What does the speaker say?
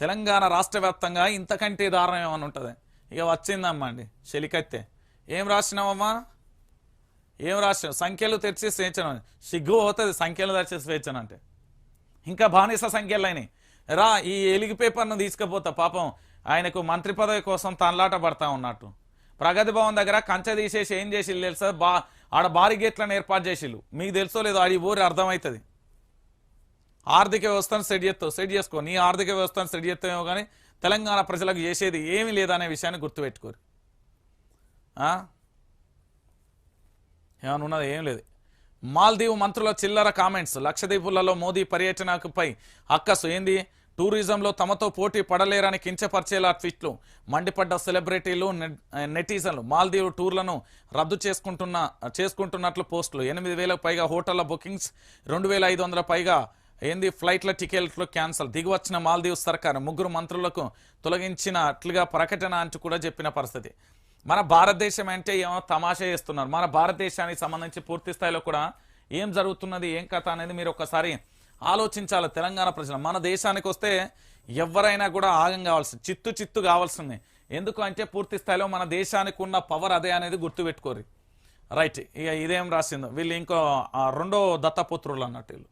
తెలంగాణ రాష్ట్ర వ్యాప్తంగా ఇంతకంటే దారుణం ఏమైనా ఉంటుంది? ఇక వచ్చిందమ్మా అండి చెలికత్తే. ఏం రాసినావమ్మా? ఏం రాసినావు? సంఖ్యలు తెచ్చి స్వేచ్ఛను సిగ్గు పోతుంది సంఖ్యలు తెచ్చి స్వేచ్ఛను అంటే. ఇంకా బానిస సంఖ్యలు అయినాయి. రా ఈ ఎలిగి పేపర్ను తీసుకుపోతా పాపం. ఆయనకు మంత్రి పదవి కోసం తనలాట పడతా ఉన్నట్టు. ప్రగతి భవన్ దగ్గర కంచె తీసేసి ఏం చేసిల్లు తెలుసా? బా ఆడ భారీ గేట్లను ఏర్పాటు చేసిల్లు. మీకు తెలుసో లేదో ఆడి ఊరు అర్థమవుతుంది. ఆర్థిక వ్యవస్థను సెట్ చేస్తావు సెట్ చేసుకో. నీ ఆర్థిక వ్యవస్థను సెట్ చేస్తావేమో కానీ తెలంగాణ ప్రజలకు చేసేది ఏమీ లేదనే విషయాన్ని గుర్తుపెట్టుకోరు. ఏమన్నా ఏమైనా ఉన్నది ఏం లేదు. మాల్దీవ్ మంత్రుల చిల్లర కామెంట్స్. లక్షద్వీపులలో మోదీ పర్యటనపై అక్కసు ఏంది? టూరిజంలో తమతో పోటీ పడలేరని కించపరిచేలా ట్వీట్లు. మండిపడ్డ సెలబ్రిటీలు నెటిజన్లు. మాల్దీవ్ టూర్లను రద్దు చేసుకుంటున్న చేసుకుంటున్నట్లు పోస్టులు. ఎనిమిది వేలకు పైగా హోటళ్ళ బుకింగ్స్ రెండు వేల ఐదు వందల పైగా ఏంది? ఫ్లైట్ల టికెట్లు క్యాన్సల్. దిగివచ్చిన మాల్దీవ్ సర్కారు ముగ్గురు మంత్రులకు తొలగించినట్లుగా ప్రకటన అంటూ కూడా చెప్పిన పరిస్థితి. మన భారతదేశం అంటే ఏమో తమాషా చేస్తున్నారు. మన భారతదేశానికి సంబంధించి పూర్తి స్థాయిలో కూడా ఏం జరుగుతున్నది ఏం కథ అనేది మీరు ఒకసారి ఆలోచించాలి. తెలంగాణ ప్రజలు. మన దేశానికి వస్తే ఎవరైనా కూడా ఆగం కావాల్సింది. చిత్తు చిత్తు కావాల్సింది. ఎందుకు అంటే పూర్తి స్థాయిలో మన దేశానికి ఉన్న పవర్ అదే అనేది గుర్తుపెట్టుకోరు. రైట్. ఇక ఇదేం రాసిందో. వీళ్ళు ఇంకో రెండో దత్తపుత్రులు అన్నట్టు వీళ్ళు.